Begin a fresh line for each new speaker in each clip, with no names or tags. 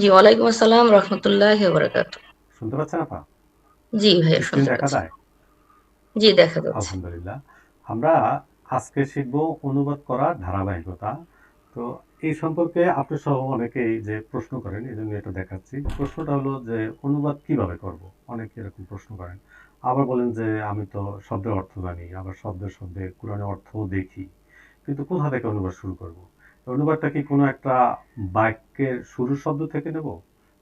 জি, ওয়ালাইকুম আসসালাম রহমতুল্লাহি
শুনতে পাচ্ছেন আপা?
জি ভাইয়া শুনতে
দেখা যায়?
জি, দেখা যাচ্ছে।
আলহামদুলিল্লাহ। আমরা আজকে শিখব অনুবাদ করার ধারাবাহিকতা। তো এই সম্পর্কে আপনি সহ অনেকেই যে প্রশ্ন করেন এজন্য এটা দেখাচ্ছি। প্রশ্নটা হলো যে অনুবাদ কীভাবে করব? অনেকে এরকম প্রশ্ন করেন। আবার বলেন যে আমি তো শব্দের অর্থ জানি, আবার শব্দে, শব্দে কোরআনের অর্থও দেখি। কিন্তু কোথা থেকে অনুবাদ শুরু করব? অনুবাদটা কি কোনো একটা বাক্যের শুরুর শব্দ থেকে নেব?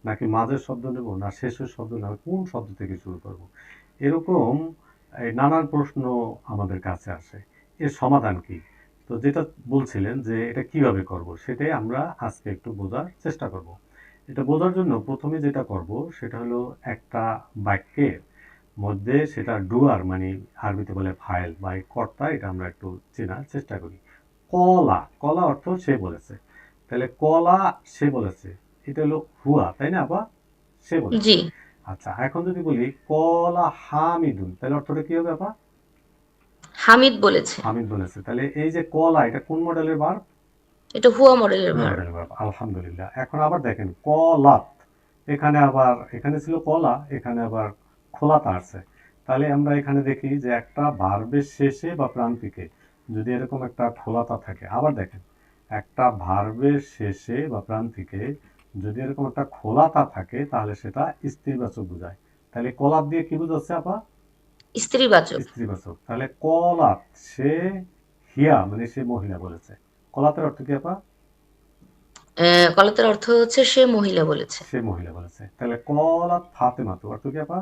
নাকি মাঝের শব্দ নেব? না, শেষের শব্দ না কোন শব্দ থেকে শুরু করব? এরকম এই নানান প্রশ্ন আমাদের কাছে আসে। এর সমাধান কি? তো যেটা বলছিলেন যে এটা কীভাবে করব? সেটাই আমরা আজকে একটু বোঝার চেষ্টা করব। এটা বোঝার জন্য প্রথমে যেটা করব, সেটা হলো একটা বাক্যের মধ্যে সেটা ডুয়ার মানে আরবিতে বলে ফাইল, বা কর্তা, এটা আমরা একটু চেনার চেষ্টা করি। কলা, কলা অর্থ সে বলেছে। তাহলে কলা সে বলেছে। এটা হলো হুয়া, তাই না আপা? সে বলেছে। আচ্ছা এখন যদি বলি কলা হামিদুন তাহলে অর্থটা কি হবে আপা?
হামিদ বলেছে।
হামিদ বলেছে। তাহলে এই যে কলা এটা কোন মডেলের ভার্ব?
এটা হুয়া মডেলের ভার্ব।
আলহামদুলিল্লাহ। এখন আবার দেখেন কলাত এখানে আবার এখানে ছিল কলা এখানে আবার খোলাতা আছে। তাহলে আমরা এখানে দেখি যে একটা ভার্বের শেষে বা প্রান্তিকে যদি এরকম একটা খোলাতা থাকে আবার দেখেন একটা ভার্বের শেষে বা প্রান্তিকে যদি এরকম একটা খোলাতা থাকে তাহলে সেটা স্ত্রীবাচক বোঝায়। তাহলে কলাত দিয়ে কি বুঝাচ্ছে আপা?
স্ত্রীবাচক।
স্ত্রীবাচক। তাহলে কলাত সে হিয়া মানে সে মহিলা বলেছে। কলাতের অর্থ কি আপা?
কলাতের অর্থ হচ্ছে সে মহিলা বলেছে।
সে মহিলা বলেছে। তাহলে কলাত ফাতেমাতু অর্থ কি আপা?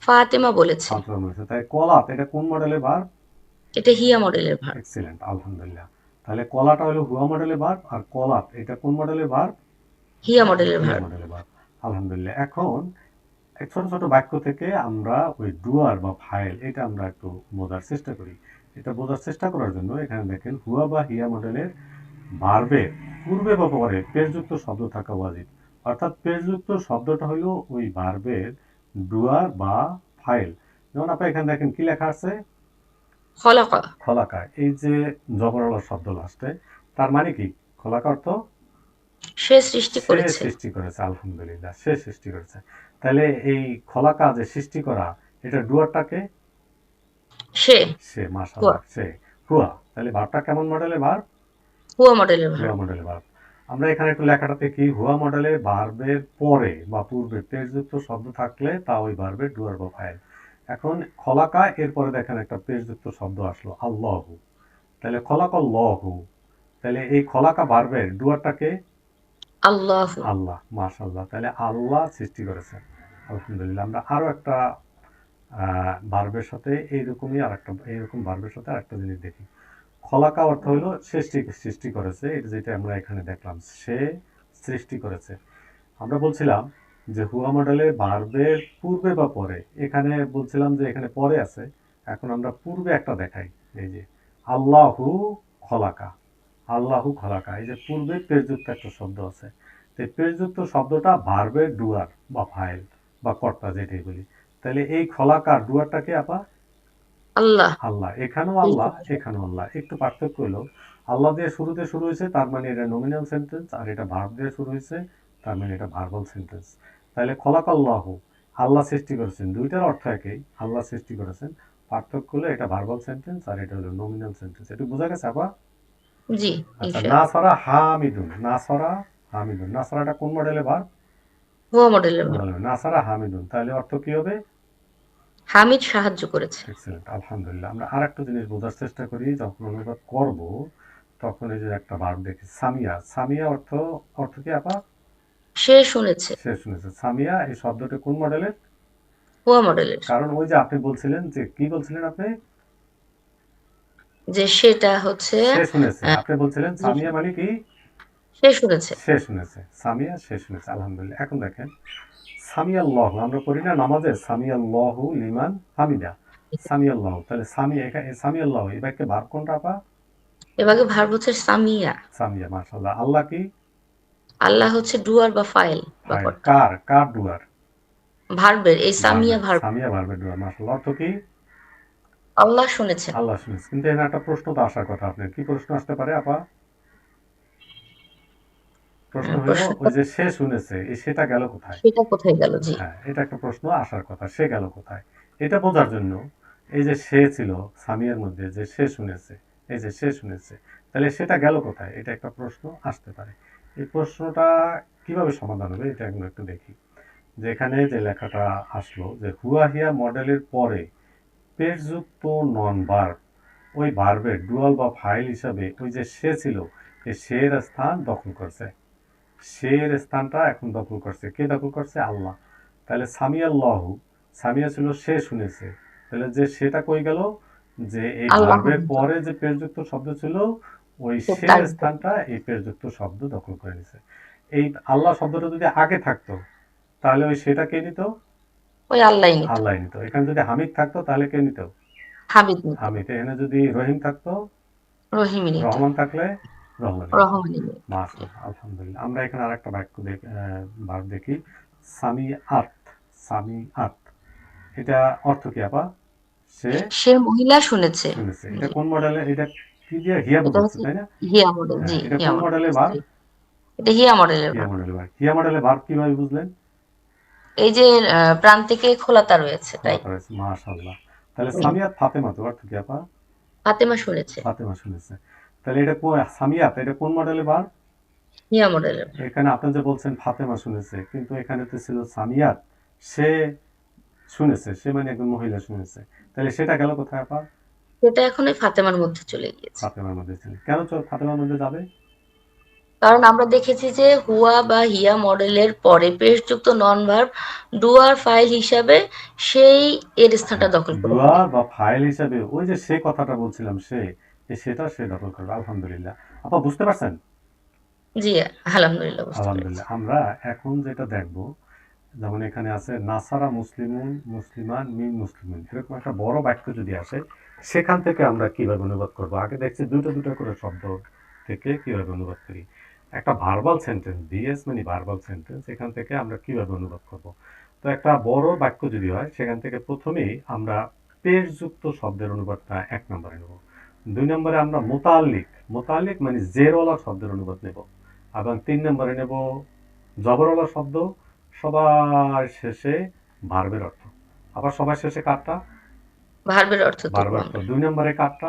ফাতেমা বলেছে।
ফাতেমা বলেছে। তাই কলাত এটা কোন মডেলের ভার্ব?
এটা হিয়া মডেলের ভার্ব।
এক্সিলেন্ট আলহামদুলিল্লাহ। তাহলে কলাটা হলো হুয়া মডেলের ভার্ব আর কলাত এটা কোন মডেলের ভার্ব?
হিয়া মডেলের ভার্ব।
মডেলের ভার্ব। আলহামদুলিল্লাহ। এখন ছোট, ছোট বাক্য থেকে আমরা ওই ডুয়ার বা ফাইল এটা আমরা একটু বোঝার চেষ্টা করি। এটা বোঝার চেষ্টা করার জন্য এখানে দেখেন হুয়া বা হিয়া মডেলের ভার্বের পূর্বে বা পরে পেশযুক্ত শব্দ থাকা ওয়াজিব। অর্থাৎ পেশযুক্ত শব্দটা হলো ওই ভার্বের ডুয়ার বা ফাইল। যেমন আপনি এখানে দেখেন কি লেখা আছে?
খলাকা।
খলাকা। এই যে জবরওয়ালা শব্দ লাস্টে তার মানে কি? খলাকা অর্থ?
সে সৃষ্টি করেছে।
সৃষ্টি করেছে আলহামদুলিল্লাহ। সে সৃষ্টি করেছে। তাহলে এই খলাকা যে সৃষ্টি করা এটা ডুয়ারটাকে?
সে।
সে মাশাআল্লাহ সে হুয়া। তাহলে ভার্বটা কেমন মডেলের?
হুয়া মডেলের।
হুয়া মডেলের ভার্ব। আমরা এখানে একটু লেখাটা দেখি হুয়া মডেলের ভার্বের পরে বা পূর্বে তেজযুক্ত শব্দ থাকলে তা ওই ভার্বের ডুয়ার বা ফাইল। এখন খলাকা এরপরে দেখেন একটা পেশযুক্ত শব্দ আসলো আল্লাহু। তাহলে খলাকাল্লাহু। তাহলে এই খলাকা ভার্বের ডুয়ারটাকে?
আল্লাহ
আল্লাহ মাশাআল্লাহ। তাহলে আল্লাহ সৃষ্টি করেছেন। আলহামদুলিল্লাহ। আমরা আরও একটা আ ভার্বের সাথে এইরকমই আরেকটা এইরকম ভার্বের সাথে আরেকটা জিনিস দেখি। খলাকা অর্থ হলো সৃষ্টি সৃষ্টি করেছে। এটা যেটা আমরা এখানে দেখলাম। সে সৃষ্টি করেছে। আমরা বলছিলাম যে হুয়া মডেলের ভার্বের পূর্বে বা পরে। এখানে বলছিলাম যে এখানে পরে আছে। এখন আমরা পূর্বে একটা দেখাই। এই যে আল্লাহু খলাকা। আল্লাহু খলাকা। এই যে পূর্বে পেশযুক্ত একটা শব্দ আছে। তো এই শব্দটা ভার্বের ডুয়ার বা ফাইল বা কর্তা যেটাই বলি। তাহলে এই খলাকার ডুয়ারটা কে আপা?
আল্লাহ।
আল্লাহ। এখানেও আল্লাহ, এখানেও আল্লাহ। একটু পার্থক্য হলো আল্লাহ দিয়ে শুরুতে শুরু হয়েছে তার মানে এটা নমিনাল সেন্টেন্স আর এটা ভার্ব দিয়ে শুরু হয়েছে তার মানে এটা ভার্বাল সেন্টেন্স। তাহলে খলাকাল্লাহু আল্লাহ সৃষ্টি করেছেন। দুইটার অর্থ একই। আল্লাহ সৃষ্টি করেছেন। পার্থক্য হলো এটা ভার্বাল সেন্টেন্স আর এটা হলো নমিনাল সেন্টেন্স। এটা বোঝা গেছে আপা?
জি,
আচ্ছা। নাসারা হামিদুন। নাসারা হামিদুন। নাসারাটা কোন মডেলের ভার্ব?
হুয়া মডেলের ভার্ব।
নাসারা হামিদুন। তাহলে অর্থ কি হবে?
হামিদ সাহায্য করেছে।
এক্সেলেন্ট আলহামদুলিল্লাহ। আমরা আরেকটা জিনিস বোঝার চেষ্টা করি যখন অনুবাদ করব তখন এই যে একটা ভার্ব দেখি সামিয়া। সামিয়া অর্থ অর্থ কি আপা?
সে শুনেছে।
সে শুনেছে। সামিয়া এই শব্দটি কোন মডেলের?
হুয়া মডেলের।
কারণ ওই যে আপনি বলছিলেন যে কি বলছিলেন আপনি?
যে সেটা হচ্ছে
সে শুনেছে। আপনি বলছিলেন সামিয়া মানে কি?
সে শুনেছে।
সে শুনেছে। সামিয়া সে শুনেছে। আলহামদুলিল্লাহ। এখন দেখেন সামিয়াল্লাহু আমরা পড়ি না নামাজে সামিয়াল্লাহু লিমান হামিদা। সামিয়াল্লাহু তাহলে সামি এখানে সামিয়াল্লাহু এই বাক্যে ভার্ব কোনটা আপা?
ভার্ব হচ্ছে সামিয়া।
সামিয়া মাশাআল্লাহ। আল্লাহ কি?
আল্লাহ হচ্ছে ডুয়ার বা ফাইল।
কার? কার ডুয়ার?
ভার্বের এই সামিয়া ভার্ব।
সামিয়া ভার্বের ডুয়ার মাশাআল্লাহ। অর্থ কি?
আল্লাহ শুনেছেন।
আল্লাহ শুনেছে। কিন্তু এখানে একটা প্রশ্ন তো আসার কথা আপনার। কি প্রশ্ন আসতে পারে আপা? প্রশ্ন হলো ওই যে সে শুনেছে এই সেটা গেল কোথায়
সেটা কোথায় গেল জি
হ্যাঁ এটা একটা প্রশ্ন আসার কথা সে গেল কোথায় এটা বোঝার জন্য এই যে সে ছিল সামিয়ার মধ্যে যে সে শুনেছে এই যে সে শুনেছে তাহলে সেটা গেল কোথায় এটা একটা প্রশ্ন আসতে পারে এই প্রশ্নটা কীভাবে সমাধান হবে এটা এখন একটু দেখি। যে এখানে যে লেখাটা আসলো যে হুয়াহিয়া মডেলের পরে পেশযুক্ত নন ভার্ব ওই ভার্বের ডুয়াল বা ফাইল হিসাবে ওই যে সে ছিল এই সের স্থান দখল করছে। সের স্থানটা এখন দখল করছে। কে দখল করছে? আল্লাহ। তাহলে সামিয়াল্লাহু সামিয়া ছিল সে শুনেছে। তাহলে যে সেটা কই গেল? যে এই। ভার্বের পরে যে পেটযুক্ত শব্দ ছিল ওই
সে
স্থানটা এই পেশযুক্ত শব্দ দখল করে নিছে। এই আল্লাহ শব্দটা যদি আগে থাকতো তাহলে ওই সেটা কে নিত?
ওই আল্লাহ নিত।
আল্লাহ নিত। এখানে যদি হামিদ থাকতো তাহলে কে নিত?
হামিদ নিত।
হামিদ। এখানে যদি রহিম থাকতো?
রহিম নিত।
রহমান থাকলে রহমান নিত।
রহমান নিত।
মাশাআল্লাহ, আলহামদুলিল্লাহ। আমরা এখানে আরেকটা বাক্য দেখি ভার্ব দেখি। সামি আত সামি আত এটা অর্থ কি আপা? সে
সে মহিলা শুনেছে।
শুনেছে। এটা কোন মডেলে এটা কি দিয়ে হিয়া
এটা
বোঝাচ্ছে তাই না
হিয়া মডেল জি
হ্যাঁ,
হিয়া মডেল
মডেলের ভার্ব
এটা হিয়া মডেলের
হিয়া মডেলের ভার্ব হিয়া মডেলের ভার্ব কীভাবে বুঝলেন
এই যে প্রান্তিকে খোলাতা রয়েছে তাই
মাশাআল্লাহ তাহলে সামিয়াত ফাতেমা তো অর্থ কি আপা
ফাতেমা শুনেছে
ফাতেমা শুনেছে তাহলে এটা কোন সামিয়াত এটা কোন মডেলের ভার্ব
হিয়া মডেলের
এখানে আপনি যে বলছেন ফাতেমা শুনেছে কিন্তু এখানে তো ছিল সামিয়াত সে শুনেছে সে মানে একজন মহিলা শুনেছে তাহলে সেটা গেল কোথায় আপা
সেটা এখন ওই ফাতেমার মধ্যে চলে গিয়েছে।
ফাতেমার মধ্যে ছিল কেন ফাতেমার মধ্যে যাবে?
কারণ আমরা দেখেছি যে হুয়া বা হিয়া মডেলের পরে পেশযুক্ত নন ভার্ব ডুয়ার ফাইল হিসাবে সেই এর স্থানটা দখল করে
ডুয়া বা ফাইল হিসাবে ওই যে সে কথাটা বলছিলাম সে সেটা সে দখল করবে আলহামদুলিল্লাহ। আপা বুঝতে পারছেন?
জি আলহামদুলিল্লাহ
আলহামদুলিল্লাহ। আমরা এখন যেটা দেখব যেমন এখানে আছে, নাসারা মুসলিমুন মুসলিমান মিন মুসলিমিন। এরকম একটা বড় বাক্য যদি আসে, সেখান থেকে আমরা কীভাবে অনুবাদ করব? আগে দেখছি দুটো দুটো করে শব্দ থেকে কীভাবে অনুবাদ করি। একটা verbal sentence B S verbal sentence এখান থেকে আমরা কীভাবে অনুবাদ করব? তো একটা বড় বাক্য যদি হয়, সেখান থেকে প্রথমেই আমরা পেশযুক্ত শব্দের অনুবাদটা এক নম্বরে নেব। দুই নম্বরে আমরা মোতাল্লিক মোতাল্লিক মানে জেরওয়ালা শব্দের অনুবাদ নেব। এবং তিন নম্বরে নেব জবরওয়ালা শব্দ সবার শেষে ভার্বের অর্থ। আবার সবার শেষে কারটা?
ভার্বের অর্থ
ভার্বের অর্থ। দুই নম্বরে কারটা?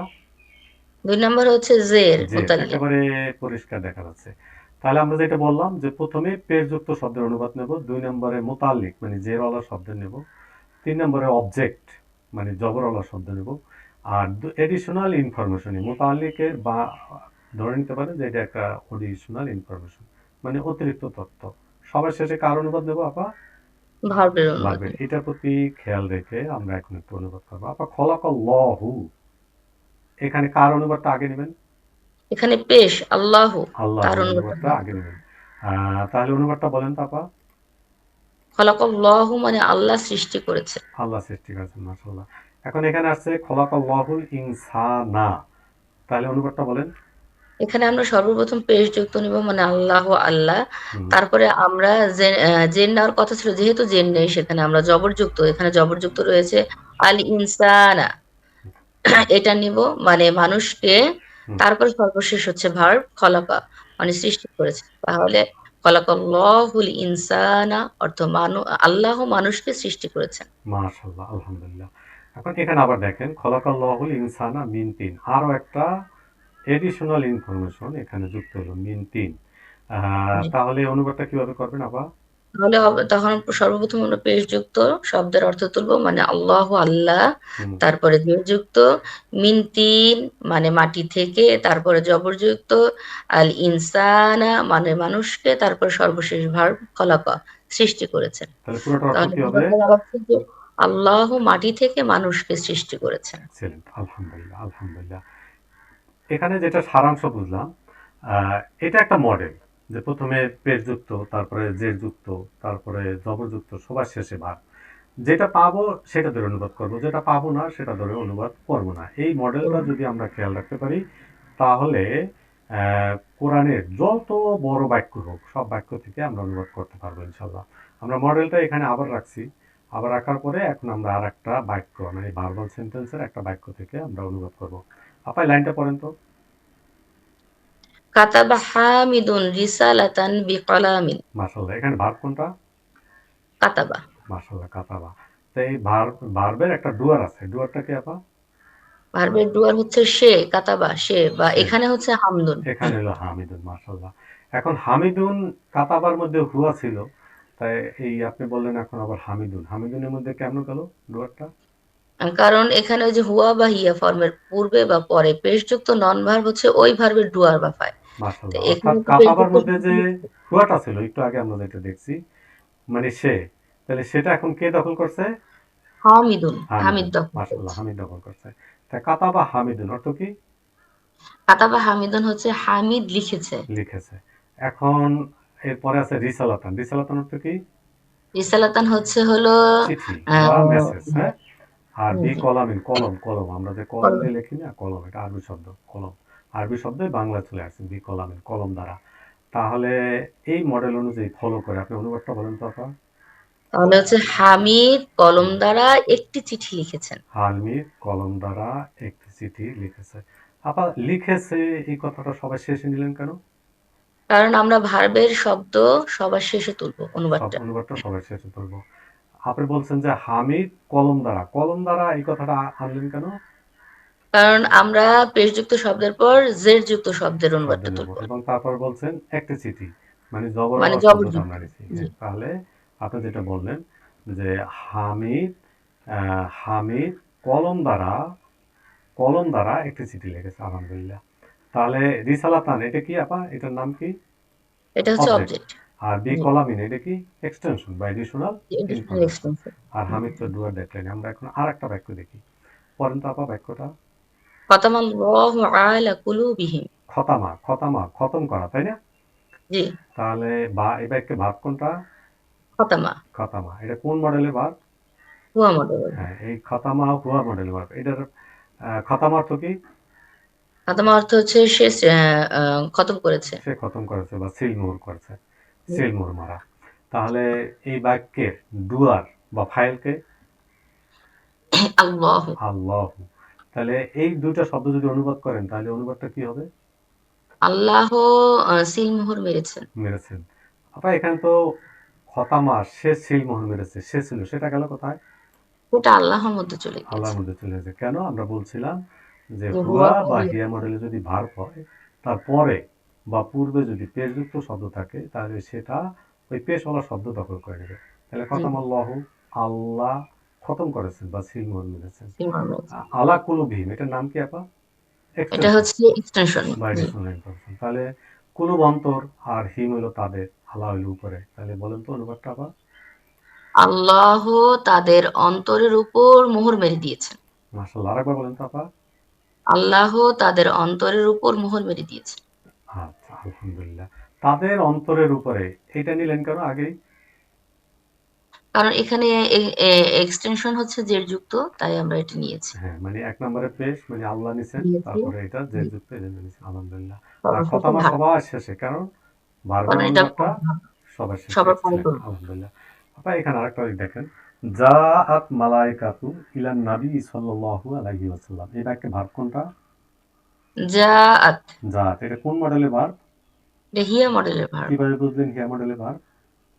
দুই নম্বর হচ্ছে জের
একেবারে পরিষ্কার দেখা যাচ্ছে। তাহলে আমরা যেটা বললাম যে প্রথমে পেশযুক্ত শব্দের অনুবাদ নেব দুই নম্বরে মোতাল্লিক মানে জেরওয়ালা শব্দ নেব তিন নম্বরে অবজেক্ট মানে জবরওয়ালা শব্দ নেব আর এডিশনাল ইনফরমেশন মোতাল্লিকের বা ধরে নিতে পারেন যে এটা একটা অডিশনাল ইনফরমেশন মানে অতিরিক্ত তথ্য। সবার শেষে কার অনুবাদ নেব আপা?
ভার্বের
এটার প্রতি খেয়াল রেখে আমরা এখন একটু অনুবাদ করব। আপা খলাক লহু এখানে কার অনুবাদটা আগে নেবেন?
এখানে পেশ আল্লাহ।
আল্লাহ
অনুবাদটা
আগে নেবেন। তাহলে অনুবাদটা বলেন তো আপা।
খলাকল্লাহ মানে আল্লাহ সৃষ্টি করেছে।
আল্লাহ সৃষ্টি করেছেন মাশাল্লাহ এখন এখানে আসছে খলাক লহুল ইনসানা। তাহলে অনুবাদটা বলেন।
এখানে আমরা সর্বপ্রথম পেশ যুক্ত নিব মানে আল্লাহ আল্লাহ। তারপরে আমরা জেন নেওয়ার কথা ছিল যেহেতু জেন নেই সেখানে আমরা জবরযুক্ত এখানে জবরযুক্ত রয়েছে আল ইনসানা। এটা নিব মানে মানুষকে। তারপরে সর্বশেষ হচ্ছে ভার্ব খলাকা মানে সৃষ্টি করেছে। তাহলে খলাকাল্লাহুল ইনসানা অর্থ আল্লাহ মানুষকে সৃষ্টি করেছেন।
আলহামদুলিল্লাহ। এখন এখানে আবার দেখেন খলাকাল্লাহুল ইনসানা মিন তিন। আরও একটা এডিশনাল ইনফরমেশন এখানে যুক্ত হলো মিন তিন তাহলে অনুবাদটা কীভাবে করবেন আপা
তাহলে হবে- তখন সর্বপ্রথম আমরা পেশযুক্ত শব্দের অর্থ তুলবো মানে আল্লাহ আল্লাহ তারপরে যুক্ত মিনতিন মানে মাটি থেকে তারপরে জবরযুক্ত আল ইনসানা মানে মানুষকে তারপরে সর্বশেষ ভার্ব খলাকা সৃষ্টি করেছেন। আল্লাহ মাটি থেকে মানুষকে সৃষ্টি করেছেন।
আলহামদুলিল্লাহ আলহামদুলিল্লাহ। এখানে যেটা সারাংশ বুঝলাম এটা একটা মডেল যে প্রথমে পেশযুক্ত তারপরে জেরযুক্ত তারপরে জবরযুক্ত সবার শেষে ভাগ। যেটা পাবো সেটা ধরে অনুবাদ করব যেটা পাবো না সেটা ধরে অনুবাদ করব না। এই মডেলটা যদি আমরা খেয়াল রাখতে পারি তাহলে কোরআনের যত বড় বাক্য হোক সব বাক্য থেকে আমরা অনুবাদ করতে পারব ইনশাল্লাহ আমরা মডেলটা এখানে আবার রাখছি। আবার রাখার পরে এখন আমরা আর একটা বাক্য মানে ভার্বাল সেন্টেন্সের একটা বাক্য থেকে আমরা অনুবাদ করব। আপা লাইনটা পড়েন তো
কাতাবা হামিদুন রিসালাতান বিকালামিন
মাশাল্লাহ এখানে ভার্ব কোনটা
কাতাবা
মাশাল্লাহ কাতাবা তো এই ভার্ব ভার্বের একটা ডুয়ার আছে। ডুয়ারটা কি আপা
ভার্বের ডুয়ার হচ্ছে সে কাতাবা সে বা এখানে হচ্ছে হামদুন।
এখানে হলো হামিদুন মাশাল্লাহ এখন হামিদুন কাতাবার মধ্যে হুয়া ছিল। তাই এই আপনি বললেন এখন আবার হামিদুন। হামিদুনের মধ্যে কেমন গেল ডুয়ারটা
কারণ এখানে ওই যে হুয়া বা হিয়া ফর্মের পূর্বে বা পরে পেশযুক্ত নন ভার্ব হচ্ছে ওই ভার্বের ডুয়ার বা ফায়
কাতাবার মধ্যে যে হুয়াটা ছিল একটু আগে আমরা যেটা দেখছি মানে সে তাহলে সেটা এখন কে দখল করছে?
হামিদুন হামিদ দখল
মাশাল্লাহ
করেছে।
হামিদ দখল করছে। তা কাতাবা হামিদুন অর্থ কি?
কাতাবা হামিদুন হচ্ছে হামিদ লিখেছে।
লিখেছে। এখন এরপরে আছে রিসালাতান। রিসালাতান অর্থ কি?
রিসালাতান হচ্ছে হলো
মেসেজ হ্যাঁ? আর বি কলামিন কলম কলম আমরা যে কলম। দিয়ে লিখি না কলম এটা আরবি শব্দ কলম। আরবি শব্দে বাংলা চলে আসছে বি কলামিন কলম দ্বারা। তাহলে এই মডেল অনুযায়ী ফলো করে আপনি অনুবাদটা বলেন তো আপা
তাহলে হচ্ছে হামিদ কলম দ্বারা একটি চিঠি লিখেছেন।
হালমির কলম দ্বারা একটি চিঠি লিখেছে। আপা লিখেছে এই কথাটা সবাই শেষে নিলেন কেন?
কারণ আমরা ভার্বের শব্দ সবার শেষে তুলবো অনুবাদটা।
অনুবাদটা সবাই শেষে তুলবো। আপনি বলছেন যে হামিদ কলম দ্বারা। কলম দ্বারা এই কথাটা আনলেন কেন?
কারণ আমরা পেশযুক্ত শব্দের পর জের যুক্ত শব্দের অনুবাদটা
নেব। এবং তারপর বলছেন একটা চিঠি মানে জবর
মানে জবর।
তাহলে আপনি যেটা বললেন যে হামিদ হামিদ কলম দ্বারা কলম দ্বারা একটি চিঠি লিখেছে আলহামদুলিল্লাহ। তাহলে রিসালাতান এটা কি আপা? এটার নাম কি?
এটা হচ্ছে অবজেক্ট
আর বি। কলামিন এটা কি এক্সটেনশন বা এডিশনাল আর হামিদ তো ডুয়ার দেখলেন আমরা এখন আর একটা বাক্য দেখি। পরেন তো আপা বাক্যটা।
খতামাল্লাহু আলা কুলুবিহিম।
খতামা খতামা খতম করা তাই না?
জি।
তাহলে বা এই বাক্যে ভাব কোনটা?
খতামা।
খতামা এটা কোন মডেলের ভাব
হুয়া মডেল
হ্যাঁ এই খতামা হুয়া মডেলের ভাব এটার খতামা অর্থ কি?
খতামা অর্থ হচ্ছে সে খতম করেছে।
সে খতম করেছে বা সিলমোহর করেছে। সিলমোহর মারা তাহলে এই বাক্যের ডুয়ার বা ফাইলকে?
আল্লাহ।
আল্লাহ। তাহলে এই দুটো শব্দ যদি অনুবাদ করেন তাহলে অনুবাদটা কি হবে?
আল্লাহ সিলমোহর মেরেছেন।
মেরেছেন। আপা এখানে তো খতামা সে সিলমোহর মেরেছে সে ছিল সেটা গেল কোথায়?
ওটা আল্লাহর মধ্যে চলে গেছে।
আল্লাহর মধ্যে চলে গেছে। কেন? আমরা বলছিলাম যে হুয়া বা
হিয়া।
হিয়া মডেলে যদি ভার হয় তারপরে বা পূর্বে যদি পেশযুক্ত শব্দ থাকে তাহলে সেটা ওই পেশওয়ালা শব্দ দখল করে নেবে। তাহলে খতম আল্লাহ আল্লাহ খতম করেছেন বা মেরেছেন। আ- আলা কুলুবহিম এটার নাম কি আপা?
এটা হচ্ছে এক্সটেনশন।
তাহলে কুলুব অন্তর আর হিম হলো তাদের আলা হইল উপরে। তাহলে বলেন তো অনুবাদটা আবার
আল্লাহ তাদের অন্তরের উপর মোহর মেরে দিয়েছেন।
মাসাল্লাহ আরেকবার বলেন তো আপা।
আল্লাহ তাদের অন্তরের উপর মোহর মেরে দিয়েছেন।
আলহামদুলিল্লাহ। তাদের অন্তরের উপরে এটা নিলেন কেন আগেই?
কারণ এখানে এক্সটেনশন হচ্ছে জের যুক্ত তাই আমরা এটা নিয়েছি।
হ্যাঁ মানে এক নম্বরে পেশ মানে আল্লাহ নিছেন তারপরে এটা যে
জি।
যুক্ত এই জন্য নিছেন আলহামদুলিল্লাহ। আর খতামা
ভাগ।
সবার শেষে কারণ বারবার
এটা
সবার শেষে
সবার।
আলহামদুলিল্লাহ। আপা এখানে আরেকটা দেখেন। জাআত মালাইকাতু ইলান নবী সাল্লাল্লাহু আলাইহি ওয়াসাল্লাম। এই বাক্যে ভার্ব কোনটা?
জাআত
জাআত এটা কোন মডেলের ভার্ব?
এটা হিয়া মডেলের ভার।
কীভাবে বুঝলেন হিয়া মডেলের ভার্ব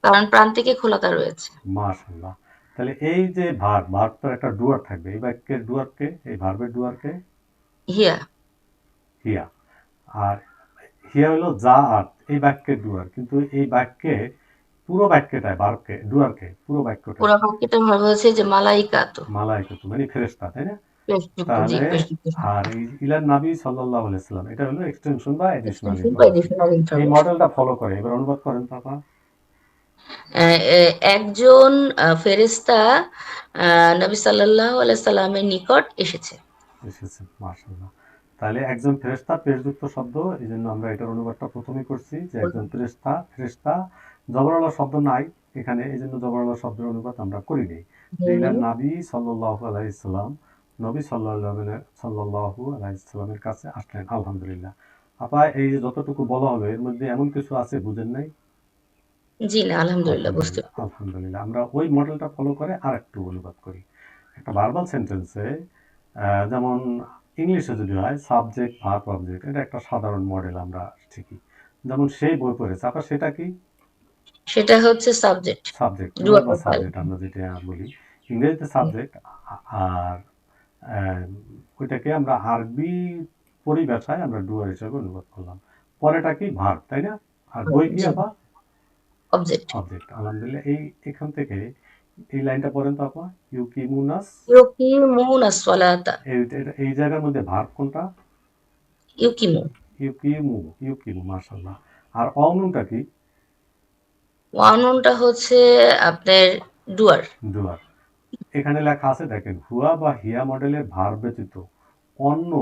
কারণ প্রান্তিকে খোলাতা রয়েছে।
মাশাআল্লাহ। তাহলে এই যে ভার্ব ভার্বটার একটা ডুয়ার থাকবে। এই বাক্যের ডুয়ারকে এই ভার্বের ডুয়ারকে
হিয়া।
হিয়া। আর হিয়া হলো যা আর্ট এই বাক্যের ডুয়ার। কিন্তু এই বাক্যে পুরো বাক্যটায় বাক্যে ডুয়ারকে পুরো বাক্যটা
পুরো বাক্যটা ভাবে হচ্ছে যে মালাইকাত।
মালাইকাতু মানে ফেরেশতা তাই না?
পেশযুক্ত জি
তাহলে
পেশযুক্ত
আর ইলান নবী সাল্লাল্লাহু আলাইহি সাল্লাম। এটা হলো এক্সটেনশন বা এডিশনাল
extension বা additional
এই মডেলটা ফলো করে। এবার অনুবাদ করেন পাপা।
একজন ফেরেশতা আহ, নবী সাল্লাল্লাহু আলাইহি সাল্লামের নিকট এসেছে।
এসেছে মাশাআল্লাহ। তাহলে একজন ফেরেশতা পেশযুক্ত শব্দ এই জন্য আমরা এটার অনুবাদটা প্রথমে করছি যে একজন ফেরেশতা ফেরেশতা জবরালা শব্দ নাই। এখানে এই জন্য জবরালা শব্দের অনুবাদ আমরা করি নাই নাবি সাল্লাল্লাহু আলাইহি সাল্লাম নবী সাল্লাল্লাহু সাল্লাল্লাহু আলাইহি সাল্লামের কাছে আসলেন আলহামদুলিল্লাহ। আপা এই যে যতটুকু বলা হবে এর মধ্যে এমন কিছু আছে বুঝেন নাই?
জি না আলহামদুলিল্লাহ বুঝতে
আলহামদুলিল্লাহ আলহামদুলিল্লাহ আমরা ওই মডেলটা ফলো করে আর একটু অনুবাদ করি। একটা ভার্বাল সেন্টেন্সে যেমন ইংলিশে যদি হয় সাবজেক্ট ভার্ব অবজেক্ট এটা একটা সাধারণ মডেল আমরা শিখি। যেমন সেই বই পড়েছে আবার সেটা কি?
সেটা হচ্ছে সাবজেক্ট
সাবজেক্ট. সাবজেক্ট আমরা যেটা বলি। ইংরেজিতে সাবজেক্ট আর ওইটাকে আমরা আরবি পরিভাষায় আমরা ডুয়ার হিসেবে অনুবাদ করলাম। পরেটা কি? ভার্ব তাই না? আর বই কি আপা
অবজেক্ট
অবজেক্ট আলহামদুলিল্লাহ। এই এখান থেকে এই লাইনটা পড়েন তো আপা ইউকিমুনাস?
ইউকিমুনা সলাতা
এই জায়গার মধ্যে ভার্ব কোনটা?
ইউকিমু।
ইউকিমু ইউকিমু মাশাল্লাহ আর অনুনটা কি?
ওয়ানুনটা হচ্ছে আপনার ডুয়ার।
ডুয়ার। এখানে লেখা আছে দেখেন হুয়া বা হিয়া মডেলের ভার ব্যতীত অন্য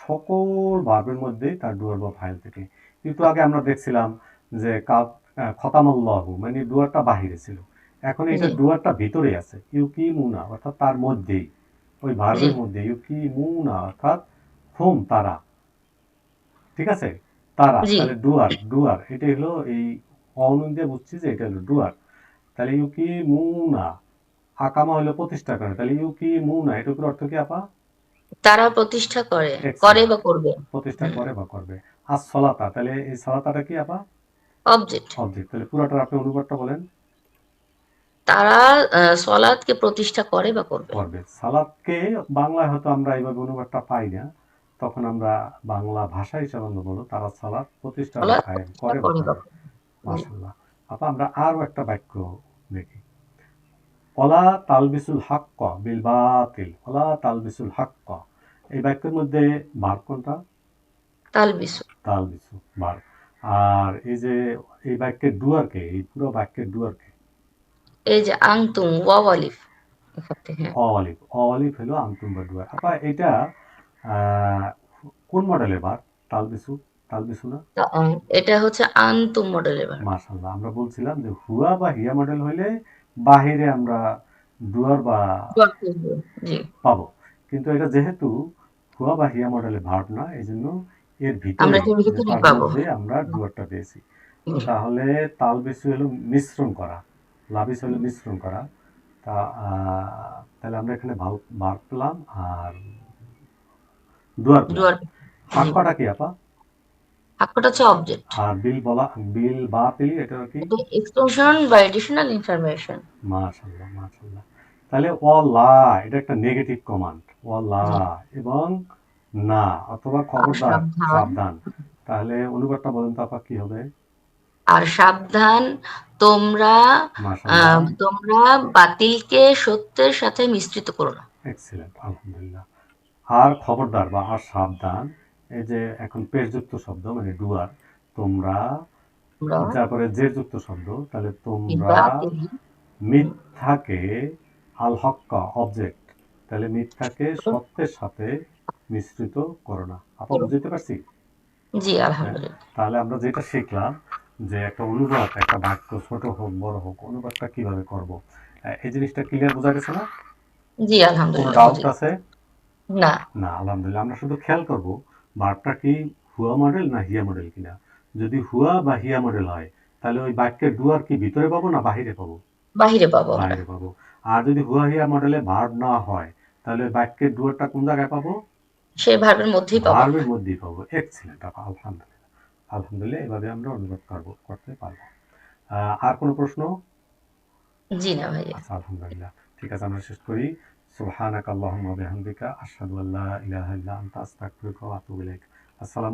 সকল ভার্বের মধ্যেই তার ডুয়ার বা ফাইল থেকে। কিন্তু আগে আমরা দেখছিলাম যে কাপ খতামাল্লাহু মানে ডুয়ারটা বাহিরে ছিল। এখন এটা। ডুয়ারটা ভিতরে আছে ইউকি মুনা অর্থাৎ তার মধ্যেই। ওই ভার্বের। মধ্যে ইউকি মুনা অর্থাৎ হোম তারা। ঠিক আছে? তারা তাহলে ডুয়ার ডুয়ার এটা হলো এই অনন দিয়ে বুঝছি যে এটা হলো ডুয়ার তাহলে ইউকি মুনা আকামা হলো প্রতিষ্ঠা করে। তাহলে ইউকি মুনা এটুকুর অর্থ কি আপা?
তারা প্রতিষ্ঠা করে। করে বা করবে?
প্রতিষ্ঠা করে বা করবে। আর সলাতা তাহলে এই সলাতাটা কি আপা?
অবজেক্ট
অবজেক্ট তাহলে পুরোটার আপনি অনুবাদটা বলেন।
তারা সলাদকে প্রতিষ্ঠা করে বা করবে।
করবে। সালাদকে বাংলায় হয়তো আমরা এইভাবে অনুবাদটা পাই না। তখন আমরা বাংলা ভাষা হিসাবে আমরা বলব তারা সালাদ প্রতিষ্ঠা
সালাত
কায়েম করে বা
করে বা
করবে। মাশাআল্লাহ। আপা আমরা আরও একটা বাক্য দেখি। অলা তালবিসুল হাক্ক বিল বাতিল অলা তালবিসুল হাক্ক। এই বাক্যের মধ্যে বার কোনটা?
তালবিসু
তালবিসু বার। আর এই যে এই বাক্যের ডুয়ারকে এই পুরো বাক্যের ডুয়ারকে?
এই যে আংতুম হ্যাঁ
অলিভ অলিভ হলো আন্তুম বা ডুয়ার। আপা এটা কোন মডেলের বার? তালবিসু তালবিসু না?
এটা হচ্ছে আন্তুম মডেলের ভার্ব
মাশাল্লাহ আমরা বলছিলাম যে হুয়া বা হিয়া মডেল হইলে বাহিরে আমরা ডুয়ার বা পাবো। কিন্তু এটা যেহেতু হুয়া বা হিয়া মডেলের ভার্ব না এই জন্য এর ভিতরে
আমরা
ডুয়ারটা পেয়েছি। তাহলে তাল বেশি হলো মিশ্রণ করা লাভিস হলো মিশ্রণ করা। তা আহ, তাহলে আমরা এখানে ভার্ব পেলাম আর ডুয়ার পেলাম।
ডুয়ার
হাক্কাটা কি আপা?
হাক্কটা হচ্ছে অবজেক্ট
আর বিল বলা বিল বা পেলি এটা কি?
এটা এক্সটেনশন বা এডিশনাল ইনফরমেশন
মাশাল্লাহ মাশাল্লাহ তাহলে ওয়াল্লা এটা একটা নেগেটিভ কমান্ড ওয়াল্লা এবং না অথবা খবরদার
সাবধান।
সাবধান। তাহলে অনুবাদটা বলেন তো আপা কি হবে?
আর সাবধান তোমরা তোমরা বাতিলকে সত্যের সাথে মিশ্রিত করো না।
এক্সিলেন্ট আলহামদুলিল্লাহ। আর খবরদার বা আর সাবধান এই যে এখন পেশযুক্ত শব্দ মানে ডুয়ার তোমরা
তোমরা
তারপরে জেরযুক্ত শব্দ তাহলে তোমরা মিথ্যাকে আল হক্কা অবজেক্ট তাহলে মিথ্যাকে সত্যের সাথে মিশ্রিত করো না। আপা বুঝতে পারছি?
জি আলহামদুলিল্লাহ।
তাহলে আমরা যেটা শিখলাম যে একটা অনুবাদ একটা বাক্য ছোট হোক বড় হোক অনুবাদটা কীভাবে করব? এই জিনিসটা ক্লিয়ার বোঝা গেছে না?
জি আলহামদুলিল্লাহ
ডাউট আছে?
না।
না আলহামদুলিল্লাহ আমরা শুধু খেয়াল করব বারটা কি হুয়া মডেল না হিয়া মডেল কিনা? যদি হুয়া বা হিয়া মডেল হয় তাহলে ওই বাক্যের ডুয়ার কি ভিতরে পাবো না বাহিরে পাবো?
বাহিরে পাবো।
বাইরে পাবো। আর যদি হুয়া হিয়া মডেলে ভার্ব না হয় তাহলে বাক্যের ডুয়ারটা কোন জায়গায় পাবো?
সেই ভার্বের মধ্যেই পাবো।
ভার্বের মধ্যেই পাবো। এক্সিলেন্ট আলহামদুলিল্লাহ। আলহামদুলিল্লাহ এভাবে আমরা অনুবাদ করব করতে পারব। আর কোনো প্রশ্ন?
জি না ভাইয়া।
আচ্ছা আলহামদুলিল্লাহ। ঠিক আছে আমরা শেষ করি। সুবহানাক আল্লাহুম্মা বিহামদিকা আশহাদু আল্লা ইলাহা